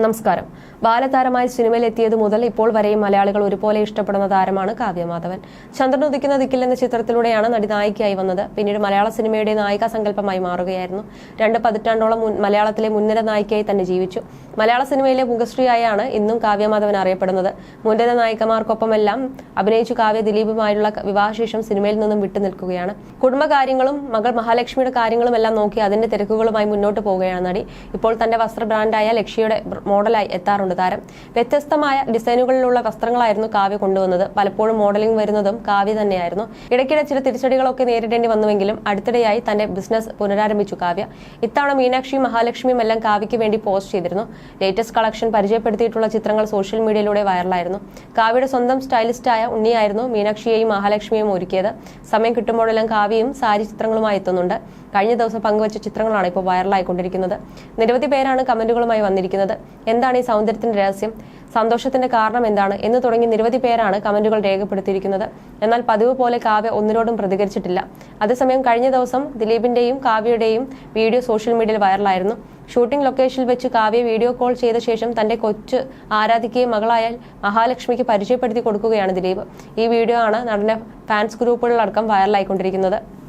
നമസ്കാരം. ബാലതാരമായി സിനിമയിൽ എത്തിയത് മുതൽ ഇപ്പോൾ വരെയും മലയാളികൾ ഒരുപോലെ ഇഷ്ടപ്പെടുന്ന താരമാണ് കാവ്യമാധവൻ. ചന്ദ്രൻ ഉദിക്കുന്ന ദിക്കിൽ എന്ന ചിത്രത്തിലൂടെയാണ് നടി നായികയായി വന്നത്. പിന്നീട് മലയാള സിനിമയുടെ നായിക സങ്കല്പമായി മാറുകയായിരുന്നു. രണ്ട് പതിറ്റാണ്ടോളം മലയാളത്തിലെ മുൻനിര നായികയായി തന്നെ ജീവിച്ചു. മലയാള സിനിമയിലെ മുഖശ്രീയായാണ് ഇന്നും കാവ്യമാധവൻ അറിയപ്പെടുന്നത്. മുൻനിര നായികമാർക്കൊപ്പമെല്ലാം അഭിനയിച്ചു കാവ്യ ദിലീപുമായുള്ള വിവാഹശേഷം സിനിമയിൽ നിന്നും വിട്ടുനിൽക്കുകയാണ് കുടുംബകാര്യങ്ങളും മകൾ മഹാലക്ഷ്മിയുടെ കാര്യങ്ങളും എല്ലാം നോക്കി അതിന്റെ തിരക്കുകളുമായി മുന്നോട്ട് പോവുകയാണ് നടി. ഇപ്പോൾ തന്റെ വസ്ത്ര ബ്രാൻഡായ ലക്ഷ്യയുടെ മോഡലായി എത്താറുണ്ട്. താരം വ്യത്യസ്തമായ ഡിസൈനുകളിലുള്ള വസ്ത്രങ്ങളായിരുന്നു കാവ്യ കൊണ്ടുവന്നത്. പലപ്പോഴും മോഡലിംഗ് വരുന്നതും കാവ്യ തന്നെയായിരുന്നു. ഇടയ്ക്കിടെ ചില തിരിച്ചടികളൊക്കെ നേരിടേണ്ടി വന്നുവെങ്കിലും അടുത്തിടെയായി തന്റെ ബിസിനസ് പുനരാരംഭിച്ചു കാവ്യ. ഇത്തവണ മീനാക്ഷിയും മഹാലക്ഷ്മിയും എല്ലാം കാവ്യയ്ക്ക് വേണ്ടി പോസ്റ്റ് ചെയ്തിരുന്നു. ലേറ്റസ്റ്റ് കളക്ഷൻ പരിചയപ്പെടുത്തിയിട്ടുള്ള ചിത്രങ്ങൾ സോഷ്യൽ മീഡിയയിലൂടെ വൈറലായിരുന്നു കാവ്യയുടെ സ്വന്തം സ്റ്റൈലിസ്റ്റായ ഉണ്ണിയായിരുന്നു മീനാക്ഷിയെയും മഹാലക്ഷ്മിയെയും ഒരുക്കിയത്. സമയം കിട്ടുമ്പോഴെല്ലാം കാവ്യയും സാരി ചിത്രങ്ങളുമായി എത്തുന്നുണ്ട്. കഴിഞ്ഞ ദിവസം പങ്കുവച്ച ചിത്രങ്ങളാണ് ഇപ്പോൾ വൈറലായിക്കൊണ്ടിരിക്കുന്നത് നിരവധി പേരാണ് കമന്റുകളുമായി വന്നിരിക്കുന്നത്. എന്താണ് ഈ സൗന്ദര്യത്തിന്റെ രഹസ്യം? സന്തോഷത്തിന്റെ കാരണം എന്താണ്? എന്ന് തുടങ്ങി നിരവധി പേരാണ് കമന്റുകൾ രേഖപ്പെടുത്തിയിരിക്കുന്നത്. എന്നാൽ പതിവ് പോലെ കാവ്യ ഒന്നിനോടും പ്രതികരിച്ചിട്ടില്ല. അതേസമയം കഴിഞ്ഞ ദിവസം ദിലീപിന്റെയും കാവ്യയുടെയും വീഡിയോ സോഷ്യൽ മീഡിയയിൽ വൈറലായിരുന്നു. ഷൂട്ടിംഗ് ലൊക്കേഷനിൽ വെച്ച് കാവ്യ വീഡിയോ കോൾ ചെയ്ത ശേഷം തന്റെ കൊച്ചു ആരാധിക്കുകയും മകളായ മഹാലക്ഷ്മിക്ക് പരിചയപ്പെടുത്തി കൊടുക്കുകയാണ് ദിലീപ്. ഈ വീഡിയോ ആണ് നടന്റെ ഫാൻസ് ഗ്രൂപ്പുകളിലടക്കം വൈറലായിക്കൊണ്ടിരിക്കുന്നത്.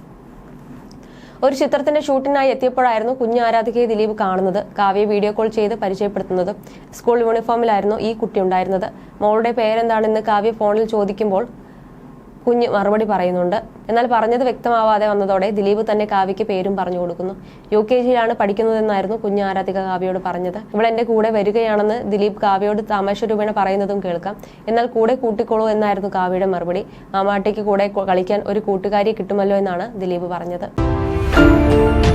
ഒരു ചിത്രത്തിന്റെ ഷൂട്ടിനായി എത്തിയപ്പോഴായിരുന്നു കുഞ്ഞു ആരാധികയെ ദിലീപ് കാണുന്നത്. കാവ്യ വീഡിയോ കോൾ ചെയ്ത് പരിചയപ്പെടുത്തുന്നത് സ്കൂൾ യൂണിഫോമിലായിരുന്നു ഈ കുട്ടി ഉണ്ടായിരുന്നത്. മോളുടെ പേരെന്താണെന്ന് കാവ്യ ഫോണിൽ ചോദിക്കുമ്പോൾ കുഞ്ഞ് മറുപടി പറയുന്നുണ്ട്. എന്നാൽ പറഞ്ഞത് വ്യക്തമാവാതെ വന്നതോടെ ദിലീപ് തന്നെ കാവ്യയ്ക്ക് പേരും പറഞ്ഞു കൊടുക്കുന്നു. യു കെ ജിയിലാണ് പഠിക്കുന്നതെന്നായിരുന്നു കുഞ്ഞ് ആരാധിക കാവ്യയോട് പറഞ്ഞത്. ഇവൾ എന്റെ കൂടെ വരികയാണെന്ന് ദിലീപ് കാവ്യയോട് തമാശ രൂപേണ പറയുന്നതും കേൾക്കാം. എന്നാൽ കൂടെ കൂട്ടിക്കോളൂ എന്നായിരുന്നു കാവ്യയുടെ മറുപടി. മാമാട്ടിക്ക് കൂടെ കളിക്കാൻ ഒരു കൂട്ടുകാരിയെ കിട്ടുമല്ലോ എന്നാണ് ദിലീപ് പറഞ്ഞത്. Thank you.